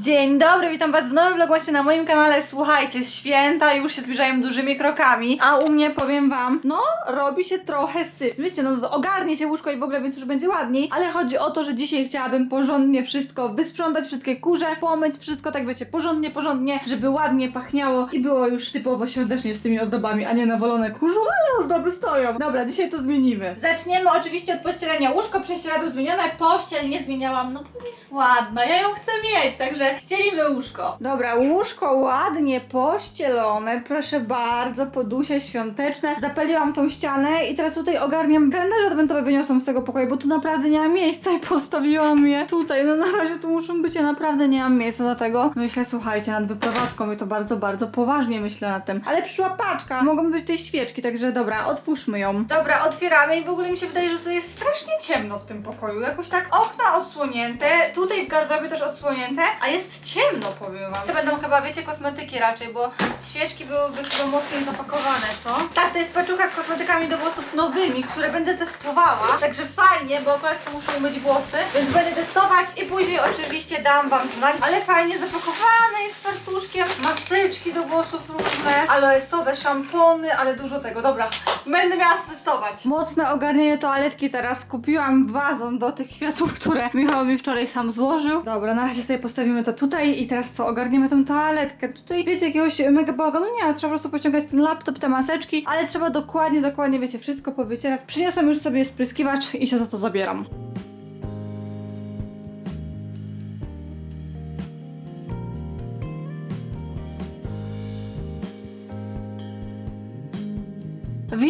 Dzień dobry, witam was w nowym vlogmasie na moim kanale. Słuchajcie, święta już się zbliżają dużymi krokami, a u mnie powiem wam, no robi się trochę syf. Wiecie, no ogarnie się łóżko i w ogóle, więc już będzie ładniej, ale chodzi o to, że dzisiaj chciałabym porządnie wszystko wysprzątać, wszystkie kurze, pomyć, wszystko tak wiecie, porządnie, porządnie, żeby ładnie pachniało i było już typowo świątecznie z tymi ozdobami, a nie nawalone kurzu, ale ozdoby stoją. Dobra, dzisiaj to zmienimy. Zaczniemy oczywiście od pościelenia. Łóżko prześcieradło zmienione, pościel nie zmieniałam, no bo jest ładna, ja ją chcę mieć, także ścielimy łóżko. Dobra, łóżko ładnie pościelone, proszę bardzo, podusie świąteczne. Zapaliłam tą ścianę i teraz tutaj ogarniam kalendarze adwentowe wyniosłam z tego pokoju, bo tu naprawdę nie ma miejsca i postawiłam je tutaj. No na razie tu muszą być, ja naprawdę nie mam miejsca do tego. Myślę, słuchajcie, nad wyprowadzką i to bardzo, bardzo poważnie myślę nad tym. Ale przyszła paczka, mogą być tej świeczki, także dobra, otwórzmy ją. Dobra, otwieramy i w ogóle mi się wydaje, że tu jest strasznie ciemno w tym pokoju. Jakoś tak okna odsłonięte, tutaj w garderobie też odsłonięte, a jest ciemno, powiem wam. To będą chyba, wiecie, kosmetyki raczej, bo świeczki byłyby chyba mocniej zapakowane, co? Tak, to jest paczucha z kosmetykami do włosów nowymi, które będę testowała, także fajnie, bo akurat muszę umyć włosy, więc będę testować i później oczywiście dam wam znać, ale fajnie zapakowane jest fartuszkiem, maseczki do włosów różne, aloesowe szampony, ale dużo tego, dobra, będę miała testować. Mocne ogarnienie toaletki teraz, kupiłam wazon do tych kwiatów, które Michał mi wczoraj sam złożył. Dobra, na razie sobie postawimy to tutaj i teraz co, ogarniemy tą toaletkę. Tutaj, wiecie, jakiegoś mega bałaganu nie ma, trzeba po prostu pociągać ten laptop, te maseczki, ale trzeba dokładnie, dokładnie, wiecie, wszystko powycierać. Przyniosłam już sobie spryskiwacz i się za to zabieram.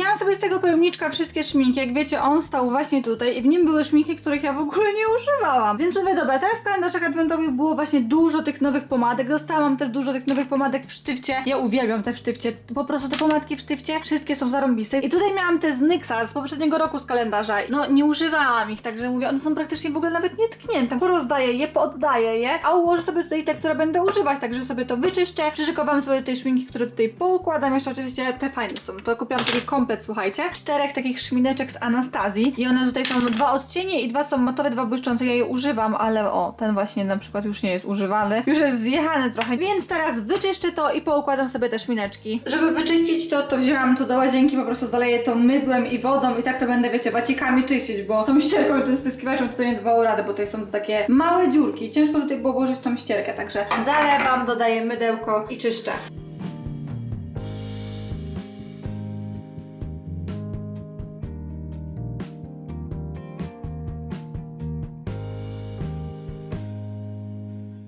Wyjęłam sobie z tego pojemniczka wszystkie szminki. Jak wiecie, on stał właśnie tutaj i w nim były szminki, których ja w ogóle nie używałam. Więc mówię, dobra, teraz w kalendarzach adwentowych było właśnie dużo tych nowych pomadek. Dostałam też dużo tych nowych pomadek w sztywcie. Ja uwielbiam te w sztywcie. Po prostu te pomadki w sztywcie, wszystkie są zarąbiste. I tutaj miałam te z Nyxa z poprzedniego roku z kalendarza. No, nie używałam ich, także mówię, one są praktycznie w ogóle nawet nietknięte. Porozdaję je, pooddaję je, a ułożę sobie tutaj te, które będę używać, także sobie to wyczyszczę. Przyszykowałam sobie tutaj szminki, które tutaj poukładam. Jeszcze oczywiście te fajne są. To kupiłam taki komplet, słuchajcie. Czterech takich szmineczek z Anastazji. I one tutaj są dwa odcienie i dwa są matowe, dwa błyszczące. Ja je używam, ale o, ten właśnie na przykład już nie jest używany. Już jest zjechany trochę. Więc teraz wyczyszczę to i poukładam sobie te szmineczki. Żeby wyczyścić to, to wzięłam to do łazienki, po prostu zaleję to mydłem i wodą i tak to będę, wiecie, wacikami czyścić, bo tą ścierką i tym spryskiwaczem to nie dawało rady, bo tutaj są to takie małe dziurki. Ciężko tutaj było włożyć tą ścierkę, także zalewam, dodaję mydełko i czyszczę.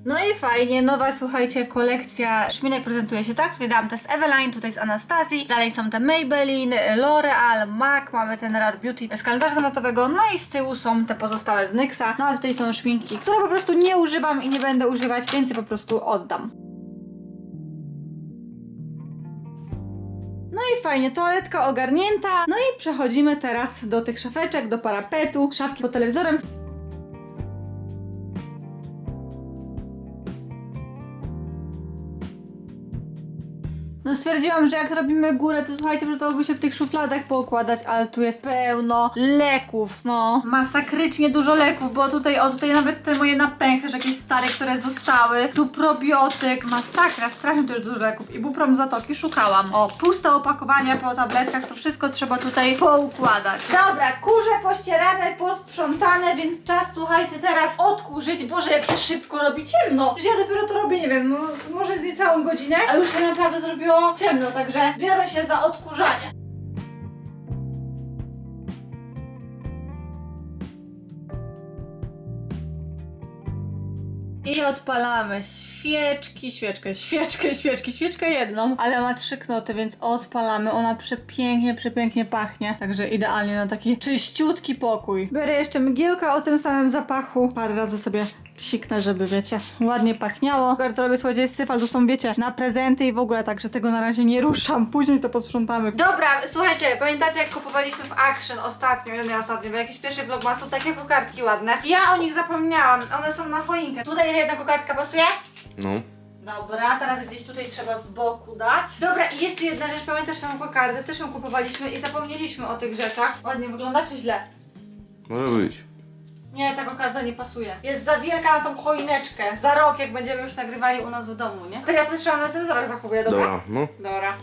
No i fajnie, nowa, słuchajcie, kolekcja szminek prezentuje się tak. Wydałam te z Eveline, tutaj z Anastazji, dalej są te Maybelline, L'Oreal, MAC, mamy ten Rare Beauty z kalendarza tematowego, no i z tyłu są te pozostałe z NYXa, no a tutaj są szminki, które po prostu nie używam i nie będę używać, więc po prostu oddam. No i fajnie, toaletka ogarnięta. No i przechodzimy teraz do tych szafeczek, do parapetu, szafki pod telewizorem. No stwierdziłam, że jak robimy górę, to słuchajcie, że to by się w tych szufladach poukładać, ale tu jest pełno leków, no. Masakrycznie dużo leków, bo tutaj, o tutaj nawet te moje napęchy, że jakieś stare, które zostały. Tu probiotyk, masakra, strasznie jest dużo leków. I buprom zatoki szukałam. O, puste opakowania po tabletkach, to wszystko trzeba tutaj poukładać. Dobra, kurze pościerane, posprzątane, więc czas, słuchajcie, teraz odkurzyć. Boże, jak się szybko robi ciemno. Przecież ja dopiero to robię, nie wiem, no, może z niecałą godzinę, a już się naprawdę zrobiło ciemno, także biorę się za odkurzanie. I odpalamy świeczki, świeczkę, świeczkę, świeczki, świeczkę jedną, ale ma trzy knoty, więc odpalamy. Ona przepięknie, przepięknie pachnie. Także idealnie na taki czyściutki pokój. Biorę jeszcze mgiełka o tym samym zapachu. Parę razy sobie psiknę, żeby wiecie, ładnie pachniało. Garderobie słuchajcie jest syf, ale tu są wiecie, na prezenty i w ogóle, także tego na razie nie ruszam. Później to posprzątamy. Dobra, słuchajcie, pamiętacie jak kupowaliśmy w Action ostatnio, nie ostatnio, bo jakieś pierwsze vlogmasu, takie kokardki ładne. Ja o nich zapomniałam, one są na choinkę. Tutaj jedna kokardka pasuje? No. Dobra, teraz gdzieś tutaj trzeba z boku dać. Dobra, i jeszcze jedna rzecz, pamiętasz tą kokardę? Też ją kupowaliśmy i zapomnieliśmy o tych rzeczach. Ładnie wygląda czy źle? Może być. Nie, ta kokarda nie pasuje. Jest za wielka na tą choineczkę. Za rok, jak będziemy już nagrywali u nas w domu, nie? To ja trzymam na następny rok zachowuję, dobra? Dobra, no. Dobra.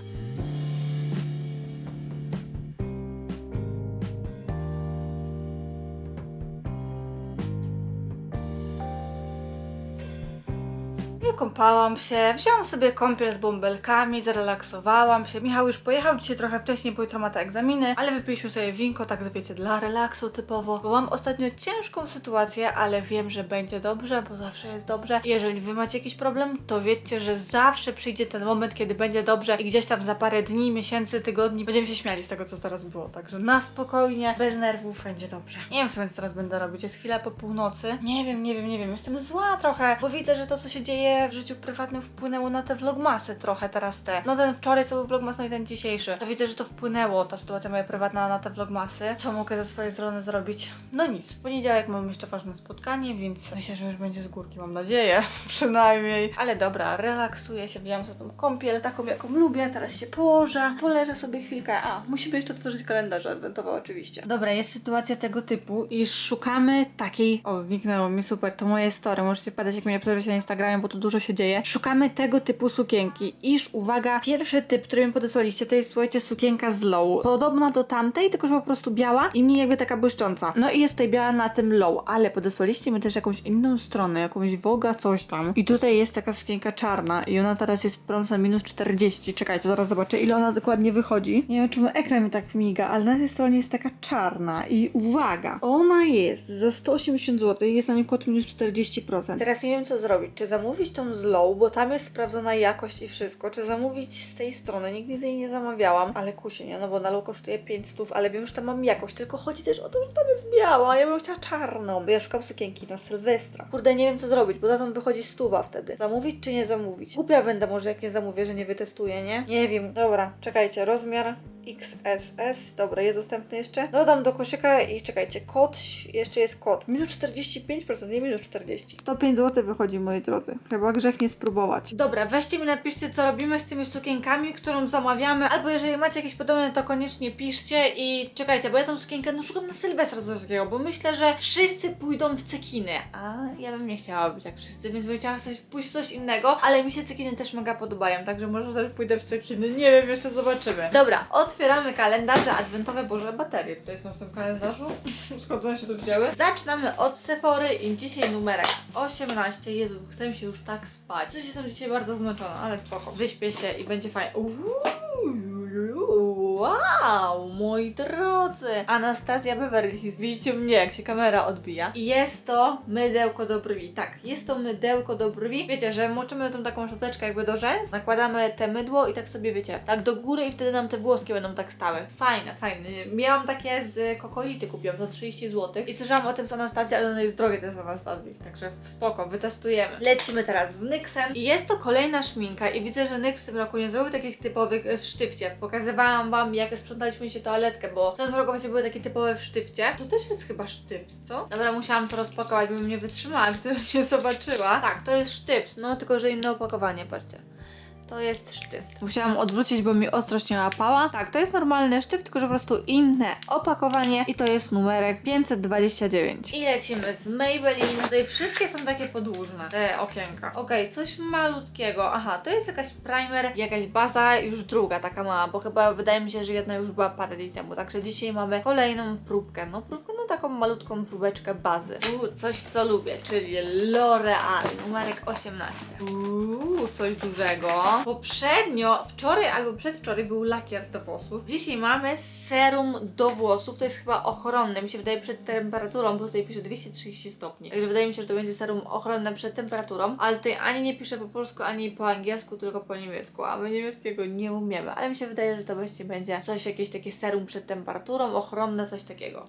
Wykąpałam się, wzięłam sobie kąpiel z bąbelkami, zrelaksowałam się. Michał już pojechał dzisiaj trochę wcześniej, bo jutro ma te egzaminy, ale wypiliśmy sobie winko, tak wiecie, dla relaksu typowo. Bo mam ostatnio ciężką sytuację, ale wiem, że będzie dobrze, bo zawsze jest dobrze. Jeżeli wy macie jakiś problem, to wiedzcie, że zawsze przyjdzie ten moment, kiedy będzie dobrze i gdzieś tam za parę dni, miesięcy, tygodni będziemy się śmiali z tego, co teraz było. Także na spokojnie, bez nerwów, będzie dobrze. Nie wiem, co więc teraz będę robić. Jest chwila po północy. Nie wiem, nie wiem, nie wiem. Jestem zła trochę, bo widzę, że to, co się dzieje w życiu prywatnym wpłynęło na te vlogmasy trochę teraz te. No ten wczoraj był vlogmas, no i ten dzisiejszy. To widzę, że to wpłynęło, ta sytuacja moja prywatna na te vlogmasy. Co mogę ze swojej strony zrobić? No nic. W poniedziałek mam jeszcze ważne spotkanie, więc myślę, że już będzie z górki, mam nadzieję. Przynajmniej. Ale dobra, relaksuję się, wziąłem sobie tą kąpiel, taką jaką lubię. Teraz się położę, poleżę sobie chwilkę. A, musimy jeszcze otworzyć kalendarze adwentowe oczywiście. Dobra, jest sytuacja tego typu, iż szukamy takiej... O, zniknęło mi, super, to moje story. Możecie padać, jak mnie obserwujecie na Instagramie, bo tu dużo się dzieje. Szukamy tego typu sukienki. Iż, uwaga, pierwszy typ, który mi podesłaliście, to jest, słuchajcie, sukienka z low. Podobna do tamtej, tylko że po prostu biała i mniej jakby taka błyszcząca. No i jest tutaj biała na tym low, ale podesłaliście mi też jakąś inną stronę, jakąś woga, coś tam. I tutaj jest taka sukienka czarna i ona teraz jest w promce minus 40. Czekajcie, zaraz zobaczę, ile ona dokładnie wychodzi. Nie wiem, czemu ekran mi tak miga, ale na tej stronie jest taka czarna i uwaga, ona jest za 180 zł jest na nim kod minus 40%. Teraz nie wiem, co zrobić. Czy zamówić tą z low, bo tam jest sprawdzona jakość i wszystko, czy zamówić z tej strony. Nigdy z niej nie zamawiałam, ale kusi, nie? No bo na low kosztuje 5 stów, ale wiem, że tam mam jakość, tylko chodzi też o to, że tam jest biała. Ja bym chciała czarną, bo ja szukam sukienki na Sylwestra. Kurde, nie wiem, co zrobić, bo za tą wychodzi stuwa wtedy. Zamówić czy nie zamówić? Głupia będę może, jak nie zamówię, że nie wytestuję, nie? Nie wiem. Dobra, czekajcie, rozmiar XSS. Dobra, jest dostępny jeszcze. Dodam do koszyka i czekajcie, kod, jeszcze jest kod. Minus 45%, nie minus 40. 105 zł wychodzi, moi drodzy. Chyba grzech nie spróbować. Dobra, weźcie mi napiszcie, co robimy z tymi sukienkami, którą zamawiamy, albo jeżeli macie jakieś podobne, to koniecznie piszcie i czekajcie, bo ja tą sukienkę no szukam na Sylwestra coś takiego, bo myślę, że wszyscy pójdą w cekiny, a ja bym nie chciała być jak wszyscy, więc bym chciała coś, pójść w coś innego, ale mi się cekiny też mega podobają, także może też pójdę w cekiny, nie wiem, jeszcze zobaczymy. Dobra, otwieramy kalendarze adwentowe, boże, baterie tutaj są w tym kalendarzu, skąd one się tu wzięły? Zaczynamy od Sephory i dzisiaj numerek 18, Jezu, chcę się już tak spać. Coś jestem dzisiaj bardzo zmęczona, ale spoko, wyśpię się i będzie fajnie. Uuu, wow, moi drodzy! Anastazja Beverly Hills. Widzicie mnie, jak się kamera odbija. I jest to mydełko do brwi. Tak, jest to mydełko do brwi. Wiecie, że moczymy tą taką szczoteczkę jakby do rzęs, nakładamy te mydło i tak sobie, wiecie, tak do góry i wtedy nam te włoski będą tak stały. Fajne, fajne. Miałam takie z kokolity, kupiłam za 30 zł i słyszałam o tym z Anastazji, ale ono jest drogie, to jest Anastazji. Także spoko, wytestujemy. Lecimy teraz z NYXem i jest to kolejna szminka i widzę, że NYX w tym roku nie zrobił takich typowych e, w sztywcie. Pokazywałam Wam, jak sprzątaliśmy się toaletkę, bo w tym roku właśnie były takie typowe w sztywcie. To też jest chyba sztyft, co? Dobra, musiałam to rozpakować, bym nie wytrzymała, gdybym nie zobaczyła. Tak, to jest sztyft, no tylko, że inne opakowanie, patrzcie. To jest sztyft. Musiałam odwrócić, bo mi ostrość nie łapała. Tak, to jest normalny sztyft, tylko że po prostu inne opakowanie i to jest numerek 529. I lecimy z Maybelline. Tutaj wszystkie są takie podłużne, te okienka. Okej, coś malutkiego. Aha, to jest jakaś primer, jakaś baza, już druga taka mała, bo chyba wydaje mi się, że jedna już była parę dni temu. Także dzisiaj mamy kolejną próbkę. No próbkę, no taką malutką próbeczkę bazy. Uuu, coś co lubię, czyli L'Oreal, numerek 18. Uuu, coś dużego. Poprzednio, wczoraj albo przedwczoraj był lakier do włosów. Dzisiaj mamy serum do włosów. To jest chyba ochronne. Mi się wydaje przed temperaturą, bo tutaj pisze 230 stopni. Także wydaje mi się, że to będzie serum ochronne przed temperaturą. Ale tutaj ani nie pisze po polsku, ani po angielsku, tylko po niemiecku. A my niemieckiego nie umiemy. Ale mi się wydaje, że to właśnie będzie coś, jakieś takie serum przed temperaturą, ochronne, coś takiego.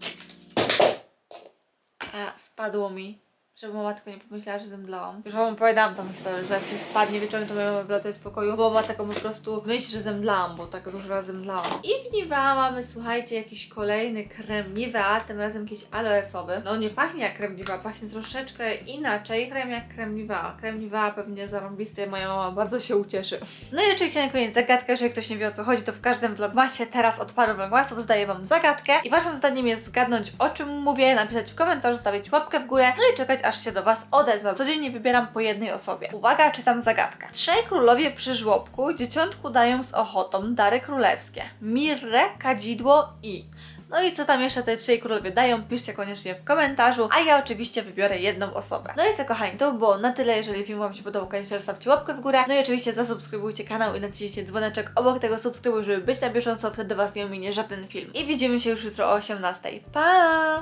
A, spadło mi Żeby mama tylko nie pomyślała, że zemdlałam. Już wam opowiadałam tą historię, że jak coś spadnie wieczorem, to moja mama wylatuje z pokoju, bo ma taką po prostu myśl, że zemdlałam, bo tak dużo razy zemdlałam. I w Nivea mamy, słuchajcie, jakiś kolejny krem Nivea, tym razem jakiś aloesowy. No nie pachnie jak krem Nivea, pachnie troszeczkę inaczej. Krem jak krem Nivea. Krem Nivea pewnie zarąbisty, moja mama bardzo się ucieszy. No i oczywiście na koniec zagadka, jeżeli ktoś nie wie o co chodzi, to w każdym vlogmasie teraz od paru vlogmasów zadaję wam zagadkę i waszym zadaniem jest zgadnąć o czym mówię, napisać w komentarzu, stawić łapkę w górę, no i czekać aż się do was odezwę. Codziennie wybieram po jednej osobie. Uwaga, czytam zagadkę. Trzej królowie przy żłobku dzieciątku dają z ochotą dary królewskie. Mirrę, kadzidło i... No i co tam jeszcze te trzej królowie dają, piszcie koniecznie w komentarzu, a ja oczywiście wybiorę jedną osobę. No i co kochani, to by było na tyle, jeżeli film Wam się podobał, koniecznie zostawcie łapkę w górę, no i oczywiście zasubskrybujcie kanał i naciśnijcie dzwoneczek obok tego subskrybuj, żeby być na bieżąco, wtedy Was nie ominie żaden film. I widzimy się już jutro o 18. Pa!